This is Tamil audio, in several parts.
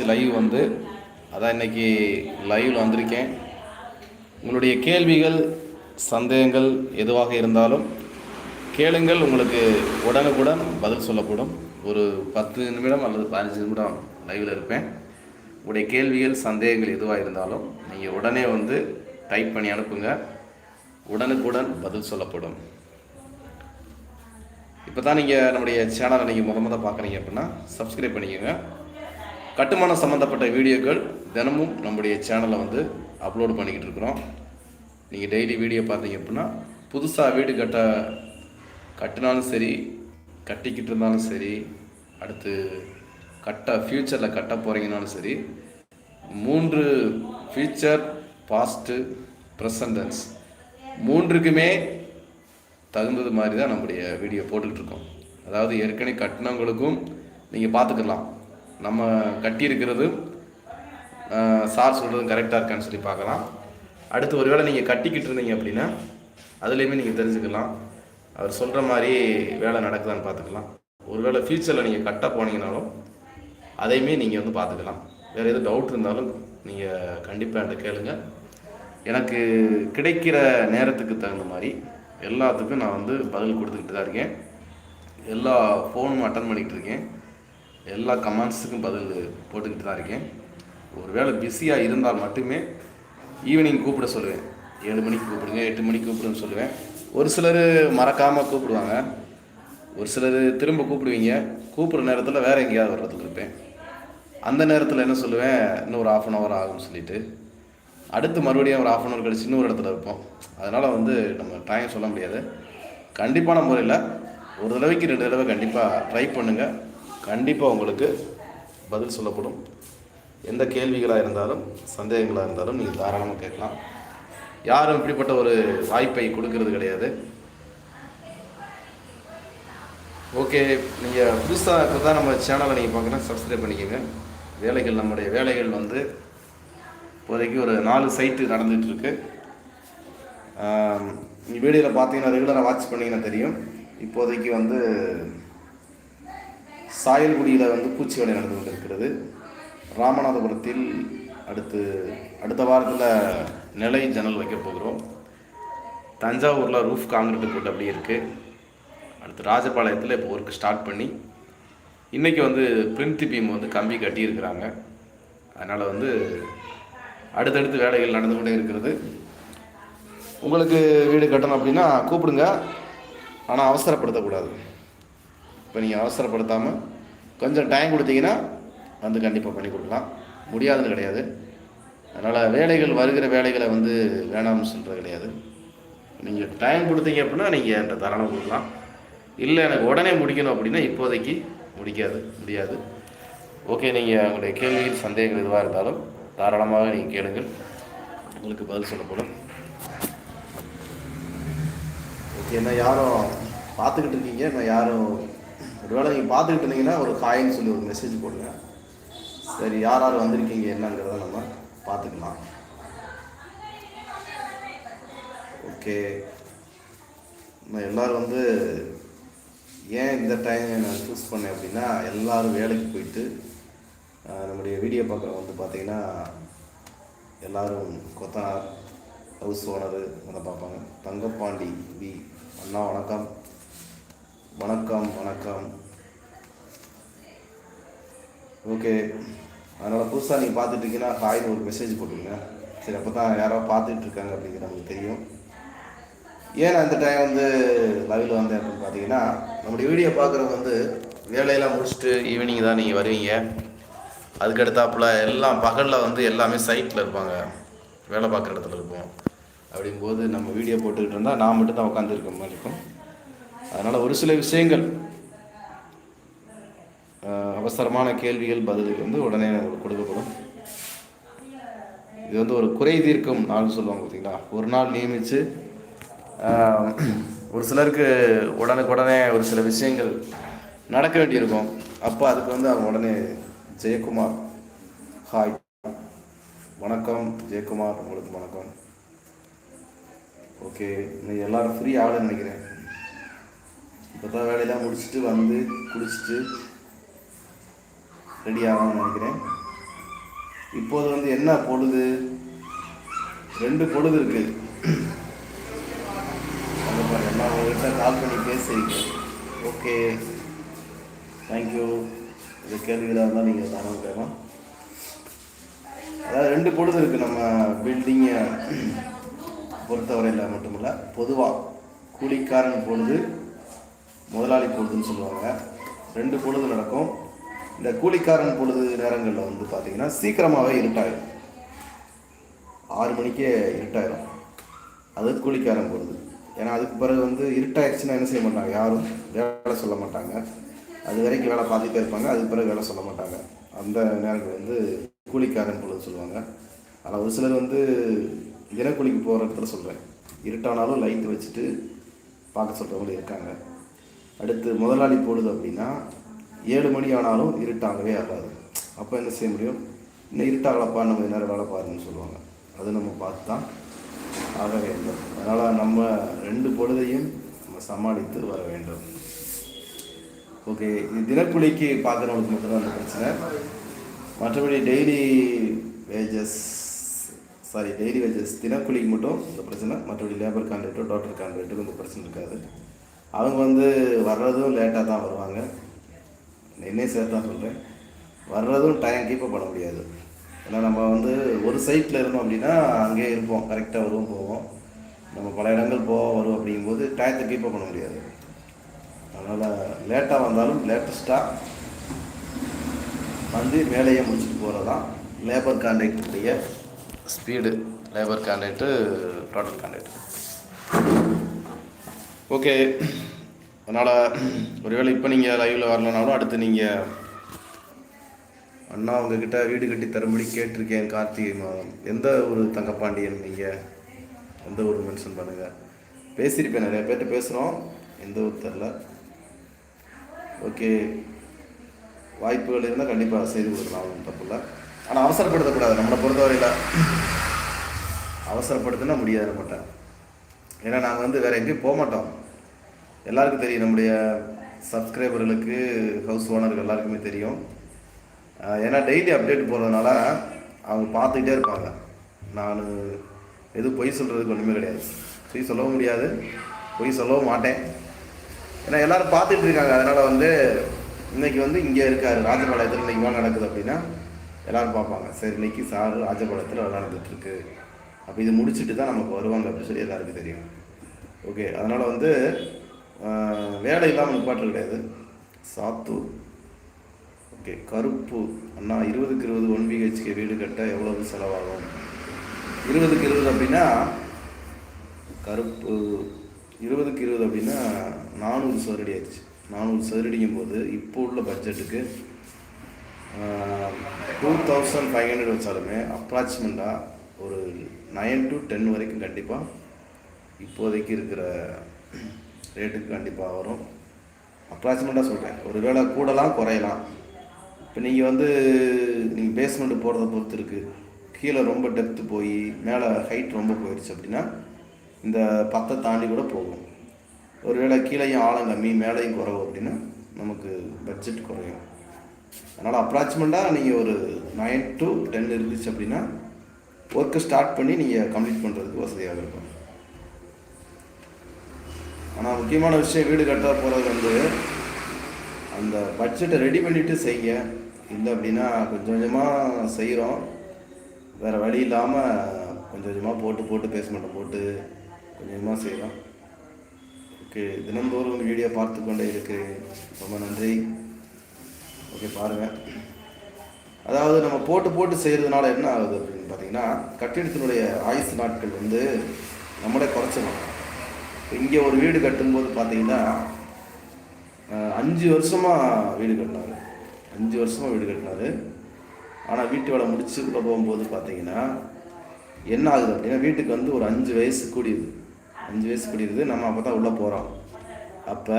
ஆச்சு லைவ் வந்து அதான் இன்னைக்கு லைவில் வந்திருக்கேன். உங்களுடைய கேள்விகள் சந்தேகங்கள் எதுவாக இருந்தாலும் கேளுங்கள். உங்களுக்கு உடனுக்குடன் பதில் சொல்லப்படும். ஒரு பத்து நிமிடம் அல்லது பதினஞ்சு நிமிடம் லைவில் இருப்பேன். உங்களுடைய கேள்விகள் சந்தேகங்கள் எதுவாக இருந்தாலும் நீங்கள் உடனே வந்து டைப் பண்ணி அனுப்புங்க. உடனுக்குடன் பதில் சொல்லப்படும். இப்போ தான் நீங்கள் நம்முடைய சேனலை நீங்கள் முத முத பார்க்குறீங்க அப்படின்னா சப்ஸ்கிரைப் பண்ணிக்கோங்க. கட்டுமானம் சம்மந்தப்பட்ட வீடியோக்கள் தினமும் நம்முடைய சேனலை வந்து அப்லோடு பண்ணிக்கிட்டு இருக்கிறோம். நீங்கள் டெய்லி வீடியோ பார்த்தீங்க அப்படின்னா புதுசாக வீடு கட்ட கட்டினாலும் சரி கட்டிக்கிட்டு இருந்தாலும் சரி அடுத்து கட்ட ஃப்யூச்சரில் கட்ட போகிறீங்கனாலும் சரி மூன்று ஃப்யூச்சர் பாஸ்ட்டு ப்ரெசண்டன்ஸ் மூன்றுக்குமே தகுந்தது மாதிரி தான் நம்முடைய வீடியோ போட்டுக்கிட்டு இருக்கோம். அதாவது ஏற்கனவே கட்டினவங்களுக்கும் நீங்கள் பார்த்துக்கலாம். நம்ம கட்டியிருக்கிறது சார் சொல்கிறதும் கரெக்டாக இருக்கான்னு சொல்லி பார்க்கலாம். அடுத்து ஒருவேளை நீங்கள் கட்டிக்கிட்டு இருந்தீங்க அப்படின்னா அதுலேயுமே நீங்கள் தெரிஞ்சுக்கலாம். அவர் சொல்கிற மாதிரி வேலை நடக்குதான்னு பார்த்துக்கலாம். ஒருவேளை ஃப்யூச்சரில் நீங்கள் கட்ட போனீங்கனாலும் அதையுமே நீங்கள் வந்து பார்த்துக்கலாம். வேறு எதுவும் டவுட் இருந்தாலும் நீங்கள் கண்டிப்பாக என்கிட்ட கேளுங்க. எனக்கு கிடைக்கிற நேரத்துக்கு தகுந்த மாதிரி எல்லாத்துக்கும் நான் வந்து பதில் கொடுத்துக்கிட்டு தான் இருக்கேன். எல்லா ஃபோனும் அட்டன் பண்ணிக்கிட்டு இருக்கேன். எல்லா கமெண்ட்ஸுக்கும் பதில் போட்டுக்கிட்டு தான் இருக்கேன். ஒரு வேளை பிஸியாக இருந்தால் மட்டுமே ஈவினிங் கூப்பிட சொல்லுவேன். ஏழு மணிக்கு கூப்பிடுங்க எட்டு மணிக்கு கூப்பிடுன்னு சொல்லுவேன். ஒரு சிலர் மறக்காமல் கூப்பிடுவாங்க. ஒரு சிலர் திரும்ப கூப்பிடுவீங்க. கூப்பிட்ற நேரத்தில் வேறு எங்கேயாவது ஒரு இடத்துல இருப்பேன். அந்த நேரத்தில் என்ன சொல்லுவேன்? இன்னும் ஒரு ஆஃப் அன் ஹவர் ஆகும்னு சொல்லிட்டு. அடுத்து மறுபடியும் ஒரு ஆஃப் அன் ஹவர் கழிச்சு இன்னொரு இடத்துல இருப்போம். அதனால் வந்து நம்ம டைம் சொல்ல முடியாது. கண்டிப்பான முறையில் ஒரு தடவைக்கு ரெண்டு தடவை கண்டிப்பாக ட்ரை பண்ணுங்கள் கண்டிப்பாக உங்களுக்கு பதில் சொல்லப்படும். எந்த கேள்விகளாக இருந்தாலும் சந்தேகங்களாக இருந்தாலும் நீங்கள் தாராளமாக கேட்கலாம். யாரும் இப்படிப்பட்ட ஒரு வாய்ப்பை கொடுக்கறது கிடையாது. ஓகே நீங்கள் புதுசாக இப்போ தான் நம்ம சேனலை நீங்கள் பார்க்குறேன் சப்ஸ்கிரைப் பண்ணிக்கோங்க. வேலைகள் நம்முடைய வேலைகள் வந்து இப்போதைக்கு ஒரு நாலு சைட்டு நடந்துகிட்ருக்கு நீங்கள் வீடியோவில் பார்த்தீங்கன்னா ரெகுலராக வாட்ச் பண்ணிங்கன்னா தெரியும். இப்போதைக்கு வந்து சாயல்குடியில் வந்து பூச்சி வேலை நடந்து கொண்டிருக்கிறது. ராமநாதபுரத்தில் அடுத்து அடுத்த வாரத்தில் நிலை ஜன்னல் வைக்க போகிறோம். தஞ்சாவூரில் ரூஃப் காங்கிரீட் போட்டு அப்படியே இருக்குது அடுத்து ராஜபாளையத்தில் இப்போ ஒர்க் ஸ்டார்ட் பண்ணி இன்றைக்கி வந்து பிரிந்தி பீம் வந்து கம்பி கட்டியிருக்கிறாங்க அதனால் வந்து அடுத்தடுத்து வேலைகள் நடந்து கொண்டே இருக்கிறது. உங்களுக்கு வீடு கட்டணும் அப்படின்னா கூப்பிடுங்க. ஆனால் அவசரப்படுத்தக்கூடாது இப்போ நீங்கள் அவசரப்படுத்தாமல் கொஞ்சம் டைம் கொடுத்தீங்கன்னா வந்து கண்டிப்பாக பண்ணி கொடுக்கலாம். முடியாதுன்னு கிடையாது. அதனால் வேலைகள் வருகிற வேலைகளை வந்து வேணாம்னு சொல்கிறது கிடையாது. நீங்கள் டைம் கொடுத்தீங்க அப்படின்னா நீங்கள் என்கிட்ட தாராளம் கொடுக்கலாம். இல்லை எனக்கு உடனே முடிக்கணும் அப்படின்னா இப்போதைக்கு முடிக்காது முடியாது. ஓகே நீங்கள் உங்களுடைய கேள்விகள் சந்தேகங்கள் எதுவாக இருந்தாலும் தாராளமாக நீங்கள் கேளுங்கள். உங்களுக்கு பதில் சொல்லப்படும். ஓகே என்ன யாரும் பார்த்துக்கிட்டு இருக்கீங்க? நான் யாரும் ஒருவேளை நீங்கள் பார்த்துக்கிட்டு இருந்தீங்கன்னா ஒரு ஹாய்ன்னு சொல்லி ஒரு மெசேஜ் போடுங்க. சரி யார் யார் வந்திருக்கீங்க என்னங்கிறத நம்ம பார்த்துக்கலாம். ஓகே. நம்ம எல்லோரும் வந்து ஏன் இந்த டைம் நான் சூஸ் பண்ணேன் அப்படின்னா எல்லாரும் வேலைக்கு போயிட்டு நம்முடைய வீடியோ பார்க்குற வந்து பார்த்தீங்கன்னா எல்லாரும் கொத்தனார் ஹவுஸ் ஓனரு அதை பார்ப்பாங்க. தங்கப்பாண்டி பி அண்ணா வணக்கம். வணக்கம் வணக்கம். ஓகே அதனால் புதுசாக நீங்கள் பார்த்துட்டு இருக்கீங்கன்னா ஹாய்னு ஒரு மெசேஜ் போட்டுருங்க. சரி அப்போ தான் யாரோ பார்த்துட்டு இருக்காங்க அப்படிங்கிற நமக்கு தெரியும். ஏன் நான் இந்த டைம் வந்து லைவில் வந்தேன் அப்படின்னு பார்த்தீங்கன்னா நம்முடைய வீடியோ பார்க்குறவங்க வந்து வேலையெல்லாம் முடிச்சுட்டு ஈவினிங் தான் நீங்கள் வருவீங்க. அதுக்கடுத்தாப்புல எல்லாம் பகலில் வந்து எல்லாமே சைட்டில் இருப்பாங்க. வேலை பார்க்குற இடத்துல இருப்போம். அப்படிங்கும்போது நம்ம வீடியோ போட்டுக்கிட்டு இருந்தால் நான் மட்டும் தான் உட்காந்துருக்க மாதிரி இருக்கும். அதனால் ஒரு சில விஷயங்கள் அவசரமான கேள்விகள் பதிலுக்கு வந்து உடனே உங்களுக்கு கொடுக்கப்படும். இது வந்து ஒரு குறை தீர்க்கும் நாள் சொல்லுவாங்க பார்த்தீங்களா ஒரு நாள் நியமித்து ஒரு சிலருக்கு உடனுக்குடனே ஒரு சில விஷயங்கள் நடக்க வேண்டியிருக்கும். அப்போ அதுக்கு வந்து அவங்க உடனே ஜெயக்குமார் ஹாய் வணக்கம் ஜெயக்குமார் உங்களுக்கு வணக்கம். ஓகே இன்னைக்கு எல்லாரும் ஃப்ரீ ஆகலன்னு நினைக்கிறேன். இப்போ தான் வேலையெல்லாம் முடிச்சுட்டு வந்து குளிச்சுட்டு ரெடி ஆகணும்னு நினைக்கிறேன். இப்போது வந்து என்ன பொழுது? ரெண்டு பொழுது இருக்கு. அது பாருங்க நான் உங்கள்கிட்ட கால் பண்ணி பேசியிருக்கேன் ஓகே தேங்க்யூ இது கேள்விகளாக இருந்தால் நீங்கள் தானம் கேட்கலாம் அதாவது ரெண்டு பொழுது இருக்குது நம்ம பில்டிங்கை பொறுத்தவரையில் மட்டுமில்ல பொதுவாக கூலிக்காரன் பொழுது முதலாளி பொழுதுன்னு சொல்லுவாங்க. ரெண்டு பொழுது நடக்கும். இந்த கூலிக்காரன் பொழுது நேரங்களில் வந்து பார்த்தீங்கன்னா சீக்கிரமாகவே இருட்டாயிடும் ஆறு மணிக்கே இருட்டாயிடும் அது கூலிக்காரன் பொழுது. ஏன்னா அதுக்கு பிறகு வந்து இருட்டாயிடுச்சுன்னா என்ன செய்ய மாட்டாங்க? யாரும் வேலை சொல்ல மாட்டாங்க. அது வரைக்கும் வேலை பார்த்துட்டே இருப்பாங்க. அதுக்கு பிறகு வேலை சொல்ல மாட்டாங்க. அந்த நேரங்கள் வந்து கூலிக்காரன் பொழுது சொல்லுவாங்க. ஆனால் ஒரு சிலர் வந்து தினக்கூலிக்கு போகிற இடத்துல சொல்கிறேன் இருட்டானாலும் லைட் வச்சுட்டு பார்க்க சொல்கிறவங்களும் இருக்காங்க. அடுத்து முதலாளி பொழுது அப்படின்னா ஏழு மணி ஆனாலும் இருட்டாகவே ஆகாது. அப்போ என்ன செய்ய முடியும்? இன்னும் இருட்டாகலப்பா நம்ம நேரம் வேலை பாருன்னு சொல்லுவாங்க. அது நம்ம பார்த்து தான் ஆக வேண்டும். அதனால் நம்ம ரெண்டு பொழுதையும் நம்ம சமாளித்து வர வேண்டும். ஓகே இது தினக்கூலிக்கு பார்க்குறவங்களுக்கு மட்டும்தான் அந்த பிரச்சனை. மற்றபடி daily wages sorry daily wages தினக்கூலிக்கு மட்டும் இந்த பிரச்சனை. மற்றபடி லேபர் கான்ட்ராக்டோ டாக்டர் கான்ட்ராக்டோ இந்த பிரச்சனை இருக்காது. அவங்க வந்து வர்றதும் லேட்டாக தான் வருவாங்க. என்னையும் சேர்த்து தான் சொல்கிறேன் வர்றதும் டைம் கீப்பப் பண்ண முடியாது. ஏன்னா நம்ம வந்து ஒரு சைட்டில் இருந்தோம் அப்படின்னா அங்கேயே இருப்போம். கரெக்டாக வருவோம் போவோம். நம்ம பல இடங்கள் போவோம் வரும் அப்படிங்கும்போது டயத்தை கீப்பப் பண்ண முடியாது. அதனால் லேட்டாக வந்தாலும் லேட்டஸ்ட்டாக வந்து வேலையை முடிச்சுட்டு போகிறது தான் labour கான்ட்ராக்டுடைய speed labour contract total contract okay அதனால் ஒருவேளை இப்போ நீங்கள் லைவில் வரலனாலும் அடுத்து நீங்கள் அண்ணா உங்ககிட்ட வீடு கட்டி தரும்படி கேட்டிருக்கேன் கார்த்திகை மாதம் எந்த ஒரு தங்கப்பாண்டியன் நீங்கள் எந்த ஒரு மென்ஷன் பண்ணுங்கள் பேசியிருப்பேன் நிறைய பேர்கிட்ட பேசுகிறோம் எந்த ஒரு தெரில ஓகே. வாய்ப்புகள் இருந்தால் கண்டிப்பாக செய்து கொடுக்கலாம் ஒன்றும் தப்பு இல்லை. ஆனால் அவசரப்படுத்தக்கூடாது. நம்மளை பொறுத்தவரையில் அவசரப்படுத்தினா முடியாது நம்மகிட்ட. ஏன்னா நாங்கள் வந்து வேறு எங்கேயும் போக மாட்டோம் எல்லாருக்கும் தெரியும். நம்முடைய சப்ஸ்கிரைபர்களுக்கு ஹவுஸ் ஓனருக்கு எல்லாருக்குமே தெரியும். ஏன்னா டெய்லி அப்டேட் போகிறதுனால அவங்க பார்த்துக்கிட்டே இருப்பாங்க. நான் எதுவும் பொய் சொல்கிறதுக்கு ஒன்றுமே கிடையாது. பொய் சொல்லவும் முடியாது. பொய் சொல்லவும் மாட்டேன். ஏன்னா எல்லோரும் பார்த்துட்டு இருக்காங்க. அதனால் வந்து இன்னைக்கு வந்து இங்கே இருக்கார். ராஜபாளையத்தில் இன்றைக்கி வேலை நடக்குது அப்படின்னா எல்லோரும் பார்ப்பாங்க. சரி இன்றைக்கி சார் ராஜபாளையத்தில் வேலை நடந்துகிட்ருக்கு அப்போ இது முடிச்சுட்டு தான் நமக்கு வருவாங்க அப்படின்னு சொல்லி எல்லாருக்கும் தெரியும். ஓகே அதனால் வந்து வேலை இல்லாமல் நிப்பாட்டு கிடையாது. சாத்தூர் ஓகே கருப்பு. அண்ணா இருபதுக்கு இருபது ஒன் பிஹெச்கே வீடு கட்ட எவ்வளவு செலவாகும்? இருபதுக்கு இருபது அப்படின்னா கருப்பு. இருபதுக்கு இருபது அப்படின்னா நானூறு சதுரடி ஆயிடுச்சு. நானூறு சதுரடிங்கும் போது இப்போ உள்ள பட்ஜெட்டுக்கு டூ தௌசண்ட் ஃபைவ் ஹண்ட்ரட் வச்சாலுமே அப்ராக்சிமெண்ட்டாக ஒரு நைன் டு டென் வரைக்கும் கண்டிப்பாக இப்போதைக்கு இருக்கிற ரேட்டுக்கு கண்டிப்பாக வரும். அப்ராக்சிமேட்டாக சொல்கிறேன் ஒரு வேளை கூடலாம் குறையலாம். இப்போ நீங்கள் வந்து நீங்கள் பேஸ்மெண்ட் போகிறத பொறுத்து இருக்குது கீழே ரொம்ப டெப்த்து போய் மேலே ஹைட் ரொம்ப போயிடுச்சு அப்படின்னா இந்த பத்தை தாண்டி கூட போகும். ஒருவேளை கீழேயும் ஆழம் கம்மி மேலேயும் குறைவு அப்படின்னா நமக்கு பட்ஜெட் குறையும். அதனால் அப்ராக்சிமெண்ட்டாக நீங்கள் ஒரு நைன் டு டென் இருந்துச்சு அப்படின்னா ஒர்க்கை ஸ்டார்ட் பண்ணி நீங்கள் கம்ப்ளீட் பண்ணுறதுக்கு வசதியாக இருக்கும். ஆனால் முக்கியமான விஷயம் வீடு கட்ட போகிறது வந்து அந்த பட்ஜெட்டை ரெடி பண்ணிவிட்டு செய்ய இல்லை அப்படின்னா கொஞ்சம் கொஞ்சமாக செய்கிறோம் வேறு வழி இல்லாமல் கொஞ்சம் கொஞ்சமாக போட்டு போட்டு பேஸ்மெண்ட்டை போட்டு கொஞ்சம் கொஞ்சமாக செய்கிறோம் ஓகே தினந்தோறும் வீடியோ பார்த்து கொண்டே இருக்குது ரொம்ப நன்றி. ஓகே பாருங்கள் அதாவது நம்ம போட்டு போட்டு செய்கிறதுனால என்ன ஆகுது அப்படின்னு பார்த்தீங்கன்னா கட்டிடத்தினுடைய ஆயுசு நாட்கள் வந்து நம்மளே குறைச்சிடும் இங்கே ஒரு வீடு கட்டும்போது பார்த்தீங்கன்னா அஞ்சு வருஷமாக வீடு கட்டினாரு. அஞ்சு வருஷமாக வீடு கட்டினாரு. ஆனால் வீட்டு வேலை முடிச்சுக்குள்ளே போகும்போது பார்த்தீங்கன்னா என்ன ஆகுது அப்படின்னா வீட்டுக்கு வந்து ஒரு அஞ்சு வயசு கூடியது அஞ்சு வயசு கூடியது நம்ம அப்போ தான் உள்ளே போகிறோம் அப்போ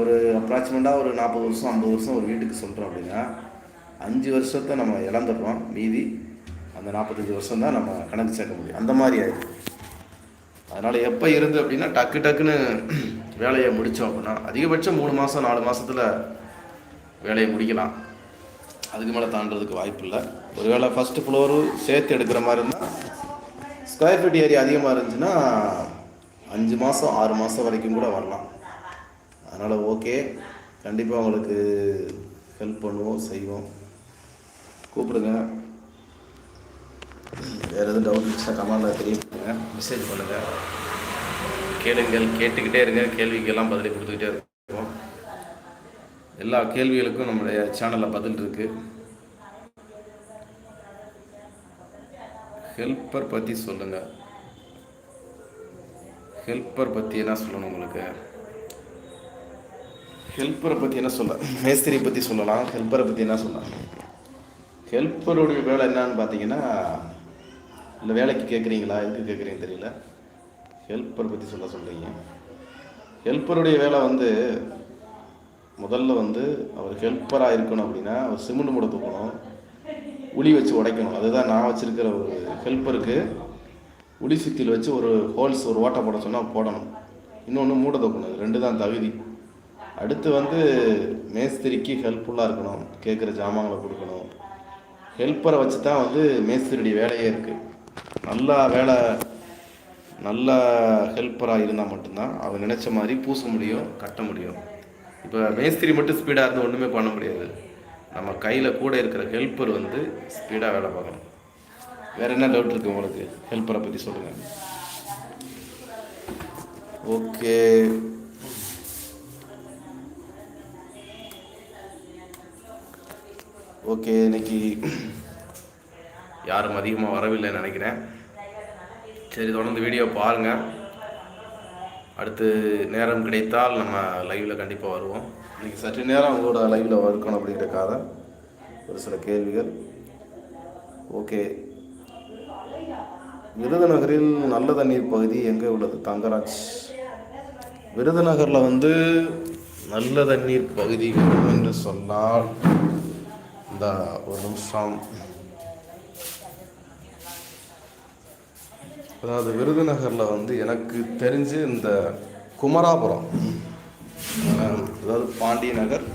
ஒரு அப்ராக்சிமெண்ட்டாக ஒரு நாற்பது வருஷம் ஐம்பது வருஷம் ஒரு வீட்டுக்கு சொல்கிறோம் அப்படின்னா அஞ்சு வருஷத்தை நம்ம இழந்துடுறோம். மீதி அந்த நாற்பத்தஞ்சு வருஷம் தான் நம்ம கணக்கு சேர்க்க முடியும். அந்த மாதிரி ஆயிடுது. அதனால் எப்போ இருந்து அப்படின்னா டக்கு டக்குன்னு வேலையை முடித்தோம் அப்படின்னா அதிகபட்சம் மூணு மாதம் நாலு மாதத்தில் வேலையை முடிக்கலாம். அதுக்கு மேலே தாண்டதுக்கு வாய்ப்பு இல்லை. ஒருவேளை ஃபஸ்ட்டு ஃப்ளோரு சேர்த்து எடுக்கிற மாதிரி இருந்தால் ஸ்கொயர் ஃபீட் ஏரியா அதிகமாக இருந்துச்சுன்னா அஞ்சு மாதம் ஆறு மாதம் வரைக்கும் கூட வரலாம். அதனால் ஓகே கண்டிப்பாக உங்களுக்கு ஹெல்ப் பண்ணுவோம் செய்வோம். கூப்பிடுங்க. வேறு எதுவும் டவுட் இருந்துச்சுன்னா கமெண்டில் தெரியப்படுங்க மெசேஜ் பண்ணுங்கள் கேளுங்கள் கேட்டுக்கிட்டே இருங்க. கேள்விக்கெல்லாம் பதிலை கொடுத்துக்கிட்டே இருக்கோம் எல்லா கேள்விகளுக்கும் நம்முடைய சேனலில் பதில் இருக்குது ஹெல்ப்பர் பற்றி சொல்லுங்கள் ஹெல்ப்பர் பற்றி என்ன சொல்லணும் உங்களுக்கு? ஹெல்ப்பரை பற்றி என்ன சொல்ல? மேஸ்திரி பற்றி சொல்லலாம். ஹெல்ப்பரை பற்றி என்ன சொல்லலாம் ஹெல்ப்பருடைய வேலை என்னன்னு பார்த்தீங்கன்னா இல்லை வேலைக்கு கேட்குறீங்களா எதுக்கு கேட்குறீங்கன்னு தெரியல. ஹெல்ப்பர் பற்றி சொல்ல சொல்கிறீங்க ஹெல்ப்பருடைய வேலை வந்து முதல்ல வந்து அவர் ஹெல்ப்பராக இருக்கணும் அப்படின்னா அவர் சிமெண்ட் மூட தூக்கணும். உளி வச்சு உடைக்கணும். அதுதான் நான் வச்சுருக்கிற ஒரு ஹெல்ப்பருக்கு உளி சுத்தியில் வச்சு ஒரு ஹோல்ஸ் ஒரு ஓட்டை போட சொன்னால் போடணும். இன்னொன்று மூட தூக்கணும். ரெண்டு தான் தகுதி. அடுத்து வந்து மேஸ்திரிக்கு ஹெல்ப்ஃபுல்லாக இருக்கணும். கேட்குற ஜாமான்களை கொடுக்கணும். ஹெல்ப்பரை வச்சு தான் வந்து மேஸ்திரியுடைய வேலையே இருக்குது நல்லா வேலை நல்ல ஹெல்ப்பராக இருந்தால் மட்டும்தான் அவன் நினச்ச மாதிரி பூச முடியும் கட்ட முடியும். இப்போ மேஸ்திரி மட்டும் ஸ்பீடாக இருந்து ஒன்றுமே பண்ண முடியாது. நம்ம கையில் கூட இருக்கிற ஹெல்ப்பர் வந்து ஸ்பீடாக வேலை பார்க்கணும். வேறு என்ன டவுட் இருக்குது உங்களுக்கு? ஹெல்ப்பரை பற்றி சொல்லுங்கள் ஓகே ஓகே இன்னைக்கு யாரும் அதிகமாக வரவில்லைன்னு நினைக்கிறேன். சரி தொடர்ந்து வீடியோ பாருங்கள் அடுத்து நேரம் கிடைத்தால் நம்ம லைவில் கண்டிப்பாக வருவோம். இன்றைக்கி சற்று நேரம் உங்களோட லைவில் இருக்கணும் அப்படிங்கிறக்காக ஒரு சில கேள்விகள். ஓகே. விருதுநகரில் நல்ல தண்ணீர் பகுதி எங்கே உள்ளது? தங்கராஜ். விருதுநகரில் வந்து நல்ல தண்ணீர் பகுதி என்று சொன்னால் இந்த ஒரு நிமிஷம். அதாவது விருதுநகரில் வந்து எனக்கு தெரிஞ்சு இந்த குமராபுரம். அதாவது பாண்டிய நகர்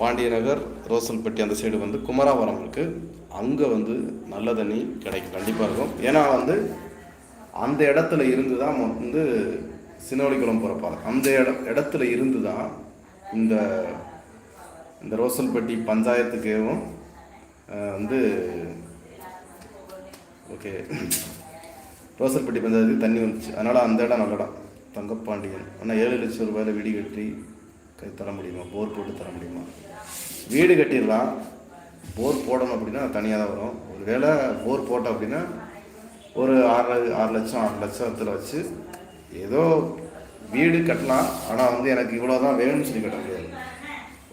பாண்டிய நகர் ரோசல்பட்டி அந்த சைடு வந்து குமராபுரம் இருக்குது அங்கே வந்து நல்ல தண்ணி கிடைக்கும் கண்டிப்பாக இருக்கும். ஏன்னா வந்து அந்த இடத்துல இருந்து தான் வந்து சினவழிக்குளம் போகிற அந்த இட இடத்துல இருந்து தான் இந்த இந்த ரோசல்பட்டி பஞ்சாயத்துக்கேவும் வந்து ஓகே ரோசல்பட்டி பஞ்சாயத்துக்கு தண்ணி வந்துச்சு. அதனால் அந்த இடம் நல்ல இடம். தங்கப்பாண்டியன். ஆனால் ஏழு லட்சம் ரூபாயில் வீடு கட்டி கை தர முடியுமா? போர் போட்டு தர முடியுமா? வீடு கட்டிடலாம். போர் போடணும் அப்படின்னா தனியாக தான் வரும். ஒரு வேளை போர் போட்டோம் அப்படின்னா ஒரு ஆறு ஆறு லட்சம் ஆறு லட்சத்தில் வச்சு ஏதோ வீடு கட்டலாம். ஆனால் வந்து எனக்கு இவ்வளோ தான் வேணும்னு சொல்லி கட்ட முடியாது.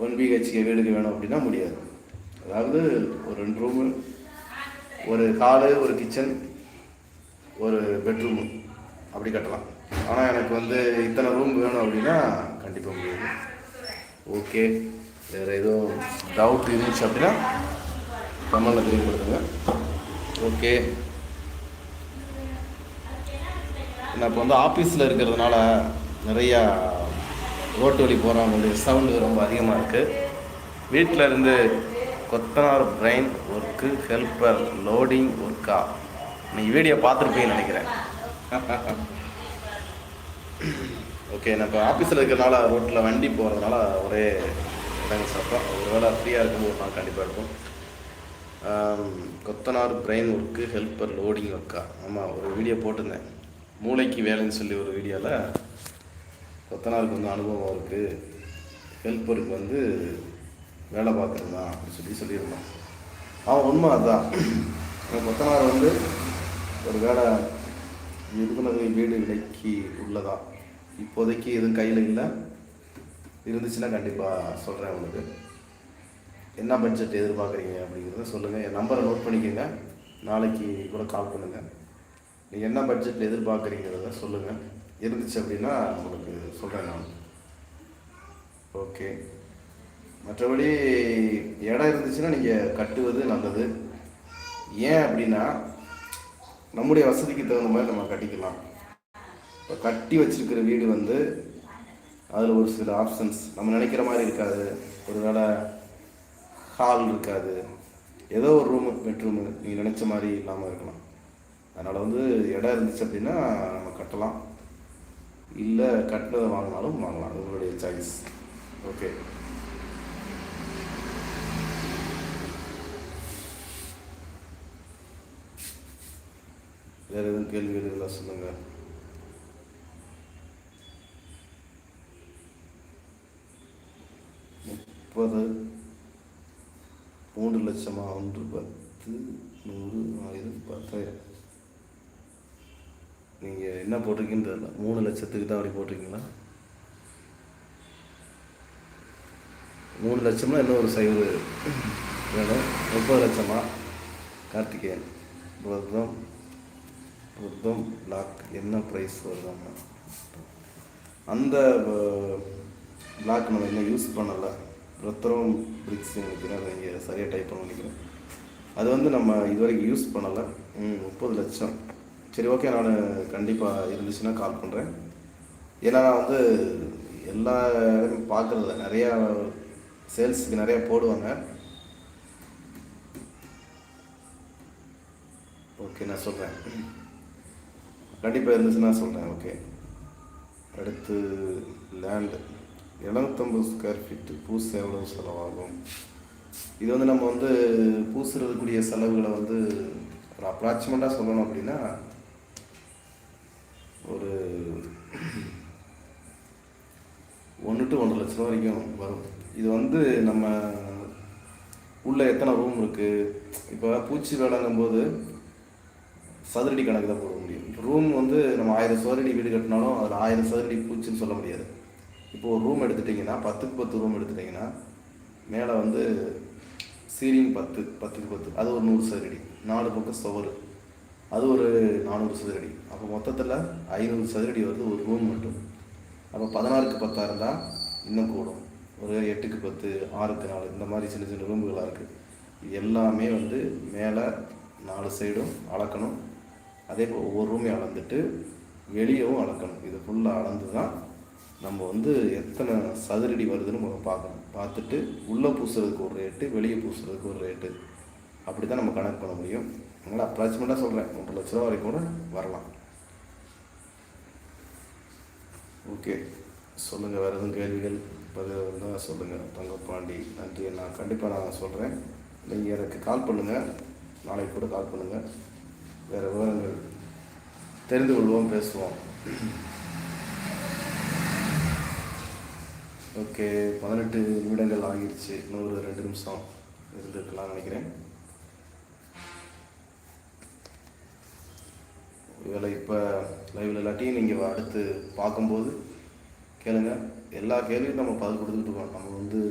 ஒன் பிஹெச்கே வீடுக்கு வேணும் அப்படின்னா முடியாது. அதாவது ஒரு ரெண்டு ரூமு ஒரு ஹாலு ஒரு கிச்சன் ஒரு பெட்ரூமு அப்படி கட்டலாம். ஆனால் எனக்கு வந்து இத்தனை ரூம் வேணும் அப்படின்னா கண்டிப்பாக முடியாது. ஓகே வேறு எதுவும் டவுட் இருந்துச்சு அப்படின்னா கமலில் தெரியப்படுத்துங்க. ஓகே நான் இப்போ வந்து ஆஃபீஸில் இருக்கிறதுனால நிறையா ரோட்டு வழி போகிறவங்களுடைய சவுண்டு ரொம்ப அதிகமாக இருக்குது வீட்டில் இருந்து கொத்தனார் பிரெயின் ஒர்க்கு ஹெல்ப்பர் லோடிங் ஒர்க்கா நீங்கள் வீடியோ பார்த்துருப்பீங்கன்னு நினைக்கிறேன். ஓகே நான் இப்போ ஆஃபீஸில் இருக்கிறனால ரோட்டில் வண்டி போகிறதுனால ஒரே இடங்கள் சாப்பிட்டோம் ஒரு வேளை ஃப்ரீயாக இருக்கும்போது ஒரு நாள் கண்டிப்பாக இருக்கும் கொத்தனார் பிரெயின் ஒர்க்கு ஹெல்ப்பர் லோடிங் ஒர்க்கா ஆமாம் ஒரு வீடியோ போட்டிருந்தேன். மூளைக்கு வேலைன்னு சொல்லி ஒரு வீடியோவில் கொத்தனாருக்கு வந்து அனுபவம் இருக்குது ஹெல்ப்பருக்கு வந்து வேலை பார்க்குறது அப்படின்னு சொல்லி சொல்லியிருந்தான் அவன் உண்மை அதுதான் கொத்தனார் வந்து ஒரு வேலை விருதுநகை வீடு விலைக்கு உள்ளதா? இப்போதைக்கு எதுவும் கையில் இல்லை. இருந்துச்சுன்னா கண்டிப்பாக சொல்கிறேன் உங்களுக்கு. என்ன பட்ஜெட் எதிர்பார்க்குறீங்க அப்படிங்கிறத சொல்லுங்கள் என் நம்பரை நோட் பண்ணிக்கோங்க. நாளைக்கு கூட கால் பண்ணுங்கள் நீங்கள் என்ன பட்ஜெட்டில் எதிர்பார்க்குறீங்கிறத சொல்லுங்கள் இருந்துச்சு அப்படின்னா உங்களுக்கு சொல்கிறேன் நான். ஓகே மற்றபடி இடம் இருந்துச்சுன்னா நீங்கள் கட்டுவது நல்லது. ஏன் அப்படின்னா நம்முடைய வசதிக்கு தகுந்த மாதிரி நம்ம கட்டிக்கலாம். இப்போ கட்டி வச்சிருக்கிற வீடு வந்து அதில் ஒரு சில ஆப்ஷன்ஸ் நம்ம நினைக்கிற மாதிரி இருக்காது. ஒரு வேளை ஹால் இருக்காது. ஏதோ ஒரு ரூமு பெட்ரூமு நீங்கள் நினச்ச மாதிரி இல்லாமல் இருக்கலாம். அதனால் வந்து இடம் இருந்துச்சு அப்படின்னா நம்ம கட்டலாம். இல்லை கட்டினதை வாங்கினாலும் வாங்கலாம். உங்களுடைய சாய்ஸ் ஓகே வேறு எதுவும் கேள்வி இருந்தால் சொல்லுங்கள் முப்பது மூன்று லட்சமா? ஒன்று பத்து நூறு ஆயிரம் பத்தாயிரம். நீங்கள் என்ன போட்டிருக்கீங்கன்னு தெரியல. மூணு லட்சத்துக்கு தான் அப்படி போட்டிருக்கீங்களா? மூணு லட்சம்னா இன்னும் ஒரு சைவ வேணும். முப்பது லட்சமா? கார்த்திகேயன். புத்தம் புத்தம் பிளாக் என்ன ப்ரைஸ் வருதாங்க அந்த பிளாக் நம்ம இன்னும் யூஸ் பண்ணலை. ரத்தரம் பிரிக்ஸ் நினைக்கிறேன் அதை இங்கே சரியாக டைப் பண்ண நினைக்கிறேன். அது வந்து நம்ம இது வரைக்கும் யூஸ் பண்ணலை. ம் முப்பது லட்சம். சரி ஓகே நான் கண்டிப்பாக இருந்துச்சுன்னா கால் பண்ணுறேன் ஏன்னா நான் வந்து எல்லா இடமும் பார்க்குறதில்ல நிறையா சேல்ஸுக்கு நிறையா போடுவாங்க. ஓகே நான் சொல்கிறேன் கண்டிப்பாக இருந்துச்சுன்னா சொல்கிறேன் ஓகே அடுத்து லேண்டு எழுநூத்தம்பது ஸ்கொயர் ஃபீட்டு பூச எவ்வளோ செலவாகும்? இது வந்து நம்ம வந்து பூசுறதுக்குரிய செலவுகளை வந்து ஒரு அப்ராக்சிமேட்டாக சொல்லணும் அப்படின்னா ஒரு ஒன்று டு ஒன்றரை லட்ச ரூபா வரைக்கும் வரும். இது வந்து நம்ம உள்ளே எத்தனை ரூம் இருக்குது இப்போ பூச்சி வேலைங்கும் போது சதுரடி கணக்கு தான் போட முடியும். ரூம் வந்து நம்ம ஆயிரம் சதுரடி வீடு கட்டினாலும் அதில் ஆயிரம் சதுரடி பூச்சின்னு சொல்ல முடியாது. இப்போ ஒரு ரூம் எடுத்துட்டிங்கன்னா பத்துக்கு பத்து ரூம் எடுத்துட்டிங்கன்னா மேலே வந்து சீலிங் பத்து பத்துக்கு பத்து. அது ஒரு நூறு சதுரடி. நாலு பக்கம் சுவர். அது ஒரு நானூறு சதுரடி. அப்போ மொத்தத்தில் ஐநூறு சதுரடி வருது ஒரு ரூம் மட்டும். அப்போ பதினாறுக்கு பத்தாக இருந்தால் இன்னும் கூடும். ஒரு எட்டுக்கு பத்து ஆறுக்கு நாலு இந்த மாதிரி சின்ன சின்ன ரூம்புகளாக இருக்குது எல்லாமே வந்து மேலே நாலு சைடும் அளக்கணும். அதே போல் ஒவ்வொரு ரூமையும் அளந்துட்டு வெளியவும் அளக்கணும். இது ஃபுல்லாக அளந்து தான் நம்ம வந்து எத்தனை சதுரடி வருதுன்னு நம்ம பார்க்கணும். பார்த்துட்டு உள்ளே பூசுறதுக்கு ஒரு ரேட்டு வெளியே பூசுறதுக்கு ஒரு ரேட்டு அப்படி தான் நம்ம கணக்கு பண்ண முடியும். அதனால் அப்ராக்சிமேட்டாக சொல்கிறேன் ஒன்றரை லட்ச ரூபா வரைக்கும் கூட வரலாம். ஓகே சொல்லுங்கள் வேறு எதுவும் கேள்விகள்? பதில் இருந்தால் சொல்லுங்கள் தங்கப்பாண்டி நன்றி. நான் கண்டிப்பாக நான் சொல்கிறேன் நீங்கள் எனக்கு கால் பண்ணுங்கள் நாளைக்கு கூட கால் பண்ணுங்கள் வேறு விவரங்கள் தெரிந்து கொள்வோம் பேசுவோம். ஓகே பதினெட்டு நிமிடங்கள் ஆகிடுச்சு. இன்னொரு ரெண்டு நிமிஷம் இருந்துருக்கலாம் நினைக்கிறேன். வேலை இப்போ லைவில் இல்லாட்டியும் நீங்கள் அடுத்து பார்க்கும்போது கேளுங்க. எல்லா கேள்வியும் நம்ம பதில் கொடுத்துட்டு இருக்கோம். நம்ம வந்து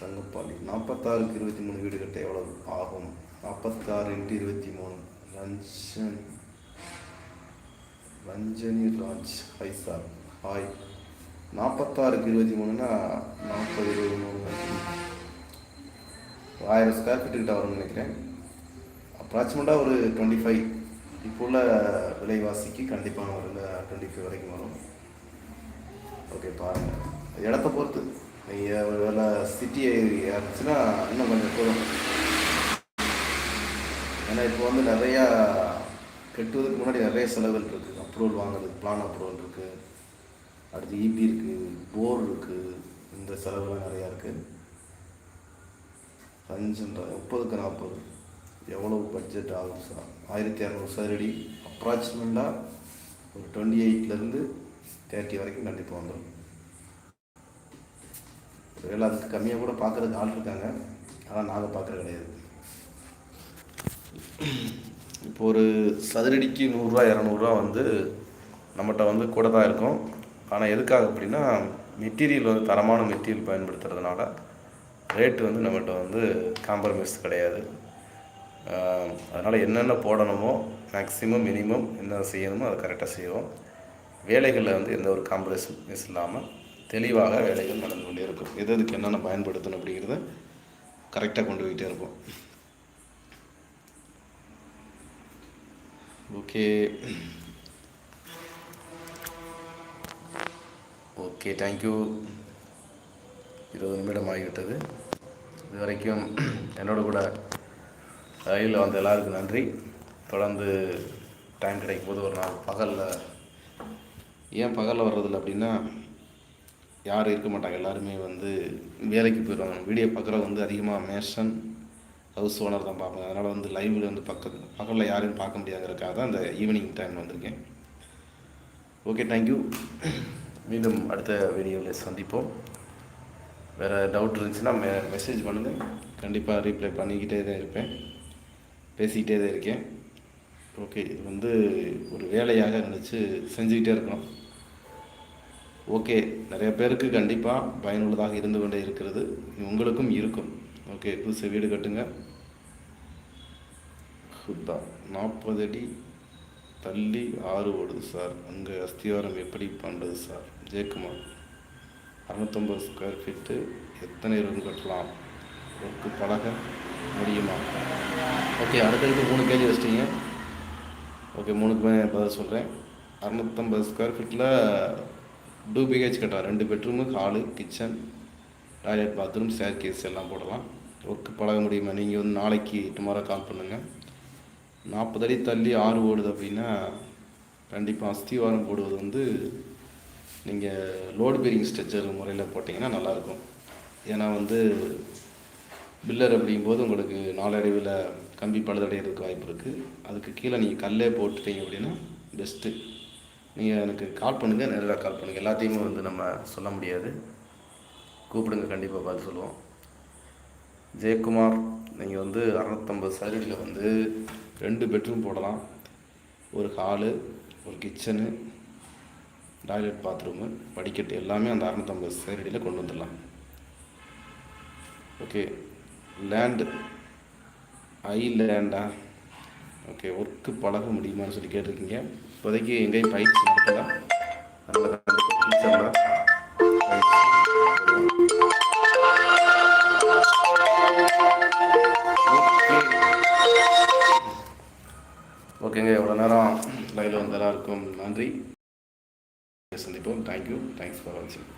தங்கப்பாளி நாற்பத்தாறுக்கு இருபத்தி மூணு வீடு கட்ட எவ்வளவு ஆகும்? நாற்பத்தாறு இன்ட்டு இருபத்தி மூணு. Ranjan. Ranjani Raj. Hi sir hi நாற்பத்தாறுக்கு இருபத்தி மூணுன்னா நாற்பது இருபது மூணு. ஆயிரம் ஸ்கொயர் ஃபீட்டுக்கிட்ட வரும்னு நினைக்கிறேன். அப்ராக்சிமேட்டாக ஒரு டுவெண்ட்டி ஃபைவ் இப்போ உள்ள விலைவாசிக்கு கண்டிப்பாக ஒரு டுவெண்ட்டி ஃபைவ் வரைக்கும் வரும். ஓகே பாருங்கள் இடத்த பொறுத்து. நீங்கள் ஒரு வேலை சிட்டி ஏரியா இருந்துச்சுன்னா இன்னும் கொஞ்சம் போதும் ஏன்னா இப்போ வந்து நிறையா கட்டுவதற்கு முன்னாடி நிறைய செலவுகள் இருக்குது அப்ரூவல் வாங்குறதுக்கு பிளான் அப்ரூவல் இருக்குது அடுத்து இபி இருக்குது போர் இருக்குது இந்த செலவுலாம் நிறையா இருக்குது அஞ்சுன்ற முப்பதுக்கு நாற்பது. எவ்வளோ பட்ஜெட் ஆகும் சார் ஆயிரத்தி இரநூறு சதுரடி அப்ராக்சிமேட்டாக ஒரு டுவெண்ட்டி எயிட்லேருந்து தேர்ட்டி வரைக்கும் கண்டிப்பாக வந்துடும் ஒருவேளை அதுக்கு கம்மியாக கூட பார்க்குறதுக்கு ஆள் இருக்காங்க. ஆனால் நாங்கள் பார்க்குறது கிடையாது. இப்போ ஒரு சதுரடிக்கு நூறுரூவா இரநூறுவா வந்து நம்மகிட்ட வந்து கூட தான் இருக்கும். ஆனால் எதுக்காக அப்படின்னா மெட்டீரியல் வந்து தரமான மெட்டீரியல் பயன்படுத்துறதுனால ரேட்டு வந்து நம்மகிட்ட வந்து காம்ப்ரமைஸ் கிடையாது. அதனால் என்னென்ன போடணுமோ மேக்ஸிமம் மினிமம் என்ன செய்யணுமோ அதை கரெக்டாக செய்வோம் வேலைகளில் வந்து எந்த ஒரு காம்ப்ரமைஸ் இல்லாமல் தெளிவாக வேலைகள் நடந்து கொண்டே இருக்கும். எது எதுக்கு என்னென்ன பயன்படுத்தணும் அப்படிங்கிறத கரெக்டாக கொண்டு போயிட்டே இருப்போம். ஓகே. ஓகே தேங்க்யூ இருபது நிமிடம் ஆகிவிட்டது. இது வரைக்கும் என்னோட கூட ரயிலில் வந்த எல்லாருக்கும் நன்றி. தொடர்ந்து டைம் கிடைக்கும் போது ஒரு நாள் பகலில் ஏன் பகலில் வர்றதில்ல அப்படின்னா யாரும் இருக்க மாட்டாங்க. எல்லாருமே வந்து வேலைக்கு போயிடுவாங்க. வீடியோ பார்க்குறவங்க வந்து அதிகமாக மேஷன் ஹவுஸ் ஓனர் தான் பார்ப்பேன் அதனால் வந்து லைவில் வந்து பக்கத்து பக்கத்தில் யாரையும் பார்க்க முடியாதுங்கிறக்காக தான் அந்த ஈவினிங் டைம் வந்திருக்கேன். ஓகே தேங்க்யூ மீண்டும் அடுத்த வீடியோவில் சந்திப்போம். வேறு டவுட் இருந்துச்சுன்னா மெ மெசேஜ் பண்ணுங்கள் கண்டிப்பாக ரீப்ளை பண்ணிக்கிட்டே தான் இருப்பேன். பேசிக்கிட்டே தான் இருக்கேன். ஓகே இது வந்து ஒரு வேலையாக நினச்சி செஞ்சுக்கிட்டே இருக்கணும். ஓகே நிறைய பேருக்கு கண்டிப்பாக பயனுள்ளதாக இருந்து கொண்டே இருக்கிறது. உங்களுக்கும் இருக்கும். ஓகே புதுசு வீடு கட்டுங்க. ஹுத்தா நாற்பது அடி தள்ளி ஆறு ஓடுது சார். அங்கே அஸ்திவாரம் எப்படி பண்ணுறது சார்? ஜெயக்குமார் அறுநூத்தொம்பது ஸ்கொயர் ஃபீட்டு எத்தனை ரூம் கட்டலாம்? ஒர்க்கு பழக முடியுமா? ஓகே அடுத்தடுத்து மூணு கேஜி வச்சிட்டிங்க. ஓகே மூணுக்குமே பதில் சொல்கிறேன் அறுநூத்தம்பது ஸ்கொயர் ஃபீட்டில் டூ பிஹெச் கட்டலாம். ரெண்டு bedroom hall kitchen toilet bathroom staircase எல்லாம் போடலாம். ஒர்க்கு பழக முடியுமா? நீங்கள் வந்து நாளைக்கு டுமாரோ கால் பண்ணுங்கள் நாற்பது அடி தள்ளி ஆறு ஓடுது அப்படின்னா கண்டிப்பாக அஸ்திவாரம் போடுவது வந்து நீங்கள் லோடு பேரிங் ஸ்ட்ரெச்சர் முறையில் போட்டிங்கன்னா நல்லாயிருக்கும். ஏன்னா வந்து பில்லர் அப்படிங்கும்போது உங்களுக்கு நாளடைவில் கம்பி பழுதடைகிறதுக்கு வாய்ப்பு இருக்குது அதுக்கு கீழே நீங்கள் கல்லே போட்டுட்டீங்க அப்படின்னா பெஸ்ட்டு நீங்கள் எனக்கு கால் பண்ணுங்கள் நேரில் கால் பண்ணுங்கள் எல்லாத்தையுமே வந்து நம்ம சொல்ல முடியாது. கூப்பிடுங்க கண்டிப்பாக பார்த்து சொல்லுவோம். ஜெயக்குமார் நீங்கள் வந்து அறநூற்றம்பது சதுரடியில் வந்து ரெண்டு பெட்ரூம் போடலாம். ஒரு ஹாலு ஒரு கிச்சனு டாய்லெட் பாத்ரூமு படிக்கட்டு எல்லாமே அந்த அறநூற்றம்பது சதுரடியில் கொண்டு வந்துடலாம். ஓகே. லேண்டு ஐ லேண்டா? ஓகே ஒர்க்கு பழக முடியுமான்னு சொல்லி கேட்டிருக்கீங்க. இப்போதைக்கு எங்கேயும் பயிற்சி நடத்தலாம் அதனால் ஓகேங்க எவ்வளோ நேரம் லைவில் வந்த இருக்கும் நன்றி. சந்திப்போம். தேங்க்யூ தேங்க்ஸ் ஃபார் வாட்சிங்